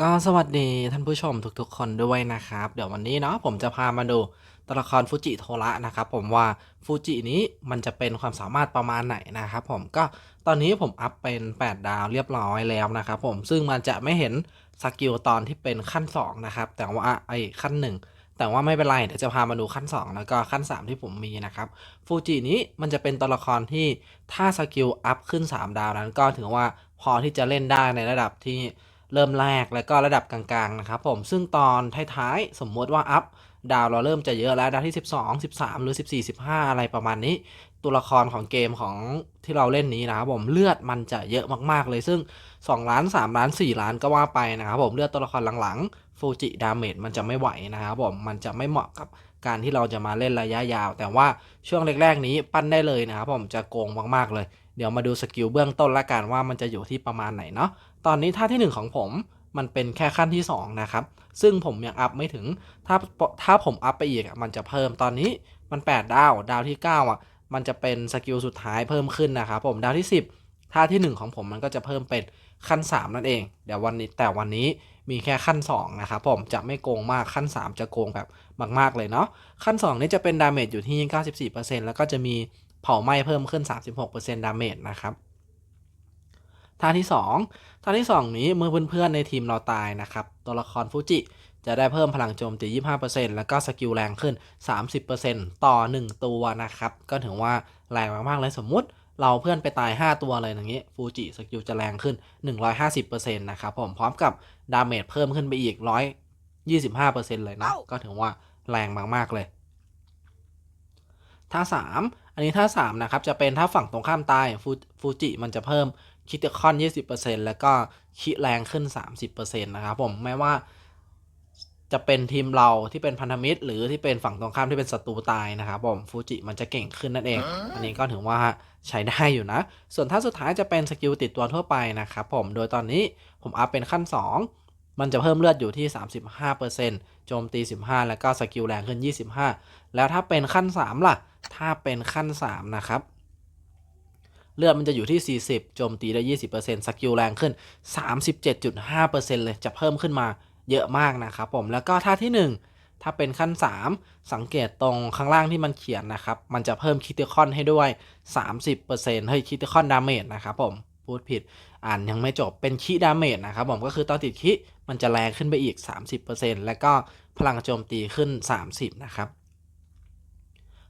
ก็สวัสดีท่านผู้ชมทุกๆ คนด้วยนะครับ เดี๋ยววันนี้เนาะผมจะพามาดูตัวละครฟูจิโทระนะครับผมว่าฟูจินี้มันจะเป็นความสามารถประมาณไหนนะครับผมก็ตอนนี้ผมอัพเป็น 8 ดาวเรียบร้อยแล้วนะครับผมซึ่งมันจะไม่เห็นสกิลตอนที่เป็นขั้น 2 นะครับ แต่ว่าไอ้ขั้น 1 แต่ว่าไม่เป็นไรเดี๋ยวจะพามาดูขั้น 2 แล้วก็ขั้น 3 ที่ผมมีนะครับฟูจินี้มันจะเป็นตัวละครที่ถ้าสกิลอัพขึ้น 3 ดาวนั้นก็ถือว่าพอที่จะเล่นได้ในระดับที่ เริ่มแรกแล้วก็ระดับกลางๆนะครับผมซึ่งตอนท้ายๆ สมมติว่าอัพดาวเราเริ่มจะเยอะแล้วดาวที่ 12 13 หรือ 14 15 อะไรประมาณนี้ ตัวละครของเกมของที่เราเล่นนี้นะครับผมเลือดมันจะเยอะมากๆเลยซึ่ง 2 ล้าน 3 ล้าน 4 ล้านก็ว่าไปนะครับผมเลือดตัวละครหลังๆฟูจิดาเมจมันจะไม่ไหวนะครับผมมันจะไม่เหมาะกับการที่เราจะมาเล่นระยะยาว แต่ว่าช่วงแรกๆนี้ปั้นได้เลยนะครับผมจะโกงมากๆเลย เดี๋ยวมาดูสกิลเบื้องต้นละกันว่ามันจะอยู่ที่ประมาณไหนเนาะ ตอนนี้ท่าที่ 1 ของผมมันเป็นแค่ขั้นที่ 2 นะครับ ซึ่งผมยังอัพไม่ถึง ถ้าถ้าผมอัพไปอีกมันจะเพิ่มตอนนี้มัน 8 ดาว ดาวที่ 9 อะ มันจะเป็นสกิลสุดท้ายเพิ่มขึ้นนะครับผม ดาวที่ 10 ท่าที่ 1 ของผมมันก็จะเพิ่มเป็นขั้น 3 นั่นเอง เดี๋ยววันนี้แต่วันนี้มีแค่ขั้น 2 นะครับผม จะไม่โกงมาก ขั้น 3 จะโกงแบบมาก ๆ เลยเนาะ ขั้น 2 นี้จะเป็นดาเมจอยู่ที่ 94%แล้วก็จะมีเผาไหม้เพิ่มขึ้น 36%ดาเมจนะครับ ท่าที่ 2 ท่าที่ 2 นี้เมื่อเพื่อนๆในทีมเราตายนะครับ ตัวละครฟูจิจะได้เพิ่มพลังโจมตี 25%แล้วก็สกิลแรงขึ้น 30%ต่อ 1 ตัวนะครับ ก็ถือว่าแรงมากๆเลยสมมุติเราเพื่อนไปตาย 5 ตัวเลยอย่างนี้ฟูจิสกิลจะแรงขึ้น 150%นะครับผมพร้อมกับดาเมจเพิ่มขึ้นไปอีก 125%เลยนะ ก็ถือว่าแรงมากๆเลยท่า 3 อันนี้ท่า 3 นะครับ จะเป็นถ้าฝั่งตรงข้ามตายฟูฟูจิมันจะเพิ่ม คิติคอน 20%แล้วก็คิแรงขึ้น 30%นะครับผมไม่ว่าจะเป็นทีมเราที่เป็นพันธมิตร หรือที่เป็นฝั่งตรงข้ามที่เป็นศัตรูตายนะครับผมฟูจิมันจะเก่งขึ้นนั่นเอง อันนี้ก็ถือว่าใช้ได้อยู่นะ ส่วนท่าสุดท้ายจะเป็นสกิลติดตัวทั่วไปนะครับผมโดยตอนนี้ผมอัพเป็นขั้น 2 มันจะเพิ่มเลือดอยู่ที่ 35%โจมตี 15 แล้วก็สกิลแรงขึ้น 25 แล้วถ้าเป็นขั้น 3 ล่ะ ถ้าเป็นขั้น 3 นะครับ เลือดมันจะอยู่ที่ 40 โจมตีได้ 20%สกิลแรงขึ้น 37.5%เลยจะเพิ่มขึ้นมาเยอะมากนะครับผมแล้วก็ท่าที่ 1 ถ้าเป็นขั้น 3 สังเกตตรงข้างล่างที่มันเขียนนะครับ มันจะเพิ่มคิติคอนให้ด้วย 30%เฮ้ยคิติคอนดาเมจนะครับผมพูดผิดอ่านยังไม่จบเป็นคิดาเมจนะครับผมก็คือตอนติดคิมันจะแรงขึ้นไปอีก 30%แล้วก็พลังโจมตีขึ้น 30 นะครับ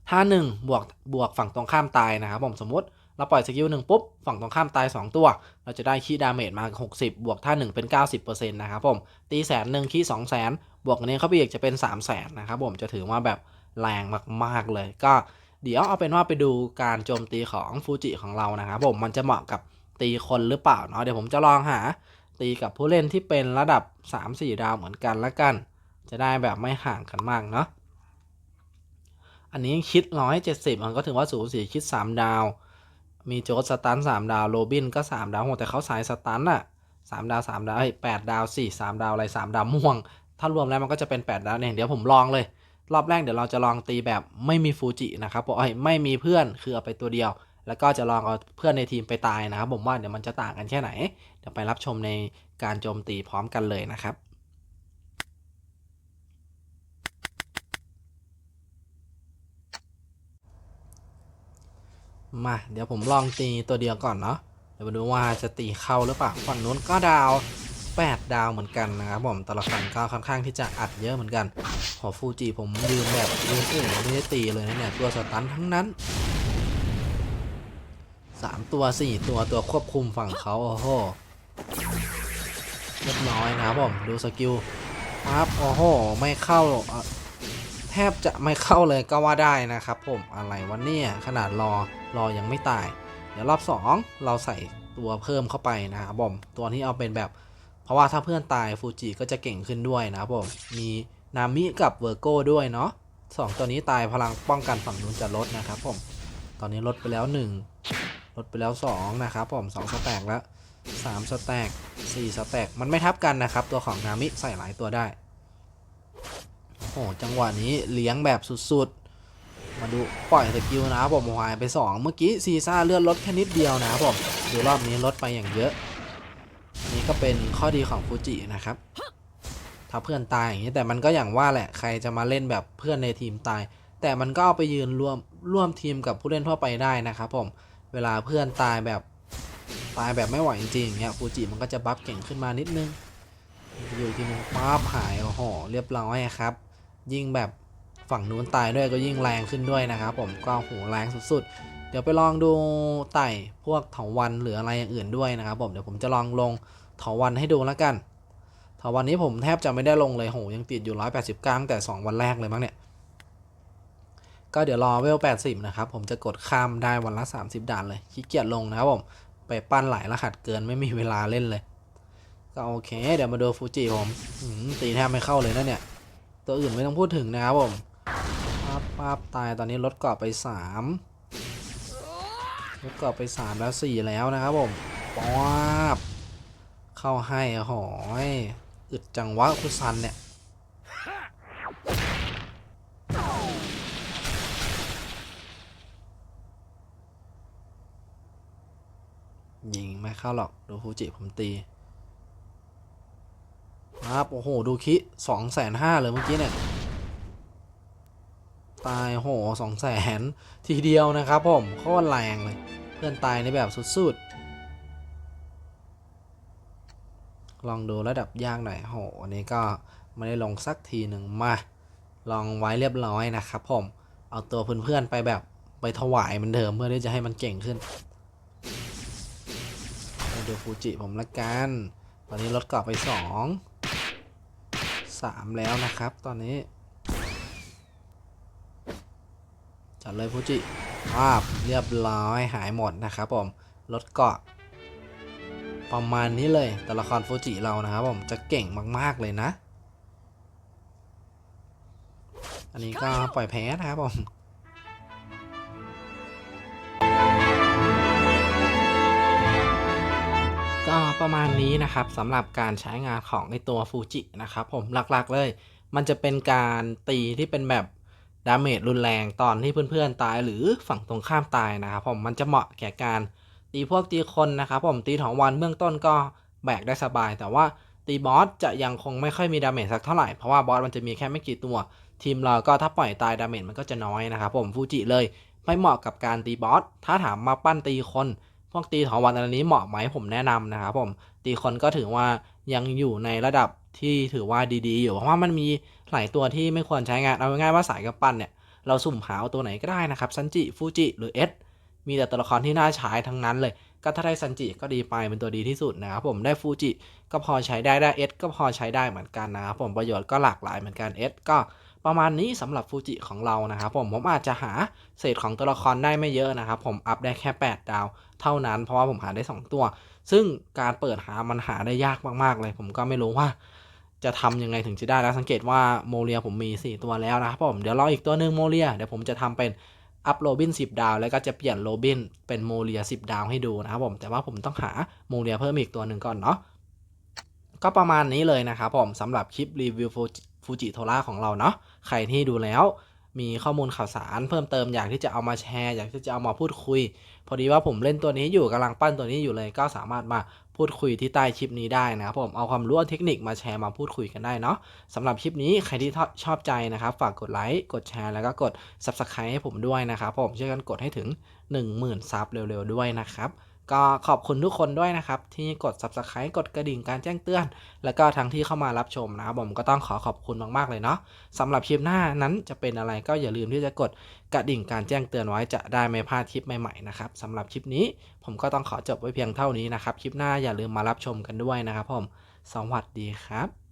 ถ้า1บวกบวกฝั่งตรงข้ามตายนะครับผมสมมติ เราปล่อยสกิลหนึ่งปุ๊บ ฝั่งตรงข้ามตาย 2 ตัว เราจะได้คีดาเมจมา 60 บวกท่า 1 เป็น 90%นะครับผม ตีแสนหนึ่งคีสองแสนบวกอันนี้เขาไปอีกจะเป็น 3 0 0แสนนะครับผมจะถือว่าแบบแรงมากๆเลย ก็เดี๋ยวเอาเป็นว่าไปดูการโจมตีของฟูจิของเรานะครับผมมันจะเหมาะกับตีคนหรือเปล่าเนาะเดี๋ยวผมจะลองหาตีกับผู้เล่นที่เป็นระดับ 3-4 ดาวเหมือนกันละกัน จะได้แบบไม่ห่างกันมากเนาะอันนี้คิด 170 มันก็ถือว่าสูสีคิด 3 ดาว มีโจสตัน3ดาวโรบินก็3ดาวโหแต่เขาสายสตันอะ3ดาว3ดาวเอ้ย8ดาว4 3ดาวอะไร3ดาวม่วง ถ้ารวมแล้วมันก็จะเป็น8ดาวเนี่ยเดี๋ยวผมลองเลย รอบแรกเดี๋ยวเราจะลองตีแบบไม่มีฟูจินะครับผมเอ้ไม่มีเพื่อนคือเอาไปตัวเดียว แล้วก็จะลองเอาเพื่อนในทีมไปตายนะครับผมว่าเดี๋ยวมันจะต่างกันแค่ไหน เดี๋ยวไปรับชมในการโจมตีพร้อมกันเลยนะครับ มา เดี๋ยวผมลองตีตัวเดียวก่อนเนาะเดี๋ยวมาดูว่าจะตีเข้าหรือเปล่าฝั่งนู้นก็ดาว 8 ดาวเหมือนกันนะครับผมแต่ละฝั่งก็ค่อนข้างที่จะอัดเยอะเหมือนกันขอฟูจิผมยืนแบบยืนอื่นไม่ได้ตีเลยนะเนี่ยตัวสตันทั้งนั้น3ตัว4ตัวตัวควบคุมฝั่งเขาโอ้โหเรียบร้อยนะครับผมดูสกิลปั๊บโอ้โหไม่เข้าแทบจะไม่เข้าเลยก็ว่าได้นะครับผมอะไรวะเนี่ยขนาดรอ รอยังไม่ตาย เดี๋ยวรอบ 2 เราใส่ตัวเพิ่มเข้าไปนะครับผมตัวที่เอาเป็นแบบ เพราะว่าถ้าเพื่อนตายฟูจิก็จะเก่งขึ้นด้วยนะครับผมมีนามิกับเวอร์โก้ด้วยเนาะสองตัวนี้ตายพลังป้องกันฝั่งนู้นจะลดนะครับผมตอนนี้ลดไปแล้ว 1 ลดไปแล้ว 2 นะครับผม2สแต็กแล้ว3สแต็ก4สแต็กมันไม่ทับกันนะครับ ตัวของนามิใส่หลายตัวได้โอ้โหจังหวะนี้เลี้ยงแบบสุดๆ มาดูปล่อยสกิลนะครับผมหายไป 2 เมื่อกี้ซีซ่าเลื่อนลดแค่นิดเดียวนะครับผมดูรอบนี้ลดไปอย่างเยอะ นี่ก็เป็นข้อดีของฟูจินะครับ ถ้าเพื่อนตายอย่างนี้แต่มันก็อย่างว่าแหละใครจะมาเล่นแบบเพื่อนในทีมตาย แต่มันก็เอาไปยืนร่วมร่วมทีมกับผู้เล่นทั่วไปได้นะครับผมเวลาเพื่อนตายแบบตายแบบไม่ไหวจริงๆเงี้ยฟูจิมันก็จะบัฟเก่งขึ้นมานิดนึงอยู่ทีนึงปั๊บหายโอ้โหเรียบร้อยครับ ยิ่งแบบ ฝั่งนู้นตายด้วยก็ยิ่งแรงขึ้นด้วยนะครับผมก็โหแรงสุดๆ เดี๋ยวไปลองดูไต่พวกเถาวันหรืออะไรอย่างอื่นด้วยนะครับผมเดี๋ยวผมจะลองลงเถาวันให้ดูแล้วกันเถาวันนี้ผมแทบจะไม่ได้ลงเลยโหยังติดอยู่ 189ตั้งแต่ 2 วันแรกเลยมั้งเนี่ยก็เดี๋ยวรอเวล 80 นะครับ ผมจะกดข้ามได้วันละ 30 ด่านเลยขี้เกียจลงนะครับผมไปปั้นหลายรหัสเกินไม่มีเวลาเล่นเลย ก็โอเค เดี๋ยวมาดูฟูจิผมมตีแทบไม่เข้าเลยนะเนี่ย ตัวอื่นไม่ต้องพูดถึงนะครับผม ปั๊บปั๊บตายตอนนี้ลดเกาะไป 3 ลดเกาะไป 3 แล้ว 4 แล้วนะครับผมป๊าบเข้าให้โอ้โหยอึดจังวะคุซันเนี่ยยิงไม่เข้าหรอก ดูฟูจิผมตีครับโอ้โห ดูคิสองแสนห้าเลยเมื่อกี้เนี่ย ตายโหสองแสนทีเดียวนะครับผมโคตรแรงเลย เพื่อนตายในแบบสุดๆ ลองดูระดับยากหน่อยโหอันนี้ก็ไม่ได้ลงสักทีหนึ่งมา ลองไว้เรียบร้อยนะครับผม เอาตัวเพื่อนๆไปแบบไปถวายมันเดิมเพื่อที่จะให้มันเก่งขึ้นไปดูฟูจิผมละกันตอนนี้ลดกรอบไปสองสามแล้วนะครับ ตอนนี้ จัดเลยฟูจิภาพเรียบร้อยหายหมดนะครับผมลดเกาะ ประมาณนี้เลยตัวละครฟูจิเรานะครับผมจะเก่งมากๆเลยนะ อันนี้ก็ปล่อยแพ้นะครับผมก็ประมาณนี้นะครับสำหรับการใช้งานของไอตัวฟูจินะครับผมหลักๆเลย มันจะเป็นการตีที่เป็นแบบ ดาเมจรุนแรงตอนที่เพื่อนๆตายหรือฝั่งตรงข้ามตายนะครับผมมันจะเหมาะแก่การตีพวกตีคนนะครับผมตีถองวันเบื้องต้นก็แบกได้สบาย แต่ว่าตีบอสจะยังคงไม่ค่อยมีดาเมจสักเท่าไหร่ เพราะว่าบอสมันจะมีแค่ไม่กี่ตัว ทีมเราก็ถ้าปล่อยตายดาเมจมันก็จะน้อยนะครับผมฟูจิเลยไม่เหมาะกับการตีบอสถ้าถามมาปั้นตีคนพวกตีถอนวันอันนี้เหมาะไหมผมแนะนำนะครับผมตีคนก็ถือว่ายังอยู่ในระดับที่ถือว่าดีๆ อยู่เพราะว่ามันมี หลายตัวที่ไม่ควรใช้งานเอาง่ายๆว่าสายกำปั้นเนี่ยเราสุ่มหาเอาตัวไหนก็ได้นะครับซันจิฟูจิหรือเอสมีแต่ตัวละครที่น่าใช้ทั้งนั้นเลย ก็ถ้าได้ซันจิก็ดีไปเป็นตัวดีที่สุดนะครับผมได้ฟูจิก็พอใช้ได้ได้เอสก็พอใช้ได้เหมือนกันนะครับผมประโยชน์ก็หลากหลายเหมือนกันเอสก็ประมาณนี้สำหรับฟูจิของเรานะครับผมผมอาจจะหาเศษของตัวละครได้ไม่เยอะนะครับผมอัพได้แค่ 8 ดาว เท่านั้นเพราะว่าผมหาได้ 2 ตัว ซึ่งการเปิดหามันหาได้ยากมากๆเลย ผมก็ไม่รู้ว่า จะทำยังไงถึงจะได้แล้วสังเกตว่าโมเรียผมมี 4 ตัวแล้วนะครับผมเดี๋ยวรออีกตัวหนึ่งโมเรียเดี๋ยวผมจะทำเป็นอัพโรบิน10 ดาว แล้วก็จะเปลี่ยนโรบินเป็นโมเรีย 10 ดาวให้ดูนะครับผมแต่ว่าผมต้องหาโมเรียเพิ่มอีกตัวหนึ่งก่อนเนาะก็ประมาณนี้เลยนะครับผมสำหรับคลิปรีวิวฟูจิโทราของเราเนาะใครที่ดูแล้วมีข้อมูลข่าวสารเพิ่มเติมอยากที่จะเอามาแชร์ อยากที่จะเอามาพูดคุย พอดีว่าผมเล่นตัวนี้อยู่กำลังปั้นตัวนี้อยู่เลยก็สามารถมา พูดคุยที่ใต้คลิปนี้ได้นะครับผมเอาความรู้เทคนิคมาแชร์มาพูดคุยกันได้เนาะสำหรับคลิปนี้ใครที่ชอบใจนะครับ ฝากกดไลค์กดแชร์แล้วก็กด Subscribe ให้ผมด้วยนะครับผมช่วยกันกดให้ถึง 10,000 ซับเร็วๆด้วยนะครับ ก็ขอบคุณทุกคนด้วยนะครับ ที่กด Subscribe กดกระดิ่งการแจ้งเตือน แล้วก็ทั้งที่เข้ามารับชมนะครับผมก็ต้องขอขอบคุณมากๆเลยเนาะสำหรับคลิปหน้านั้นจะเป็นอะไรก็อย่าลืมที่จะกดกระดิ่งการแจ้งเตือนไว้จะได้ไม่พลาดคลิปใหม่ๆนะครับสำหรับคลิปนี้ผมก็ต้องขอจบไว้เพียงเท่านี้นะครับคลิปหน้าอย่าลืมมารับชมกันด้วยนะครับผมสวัสดีครับ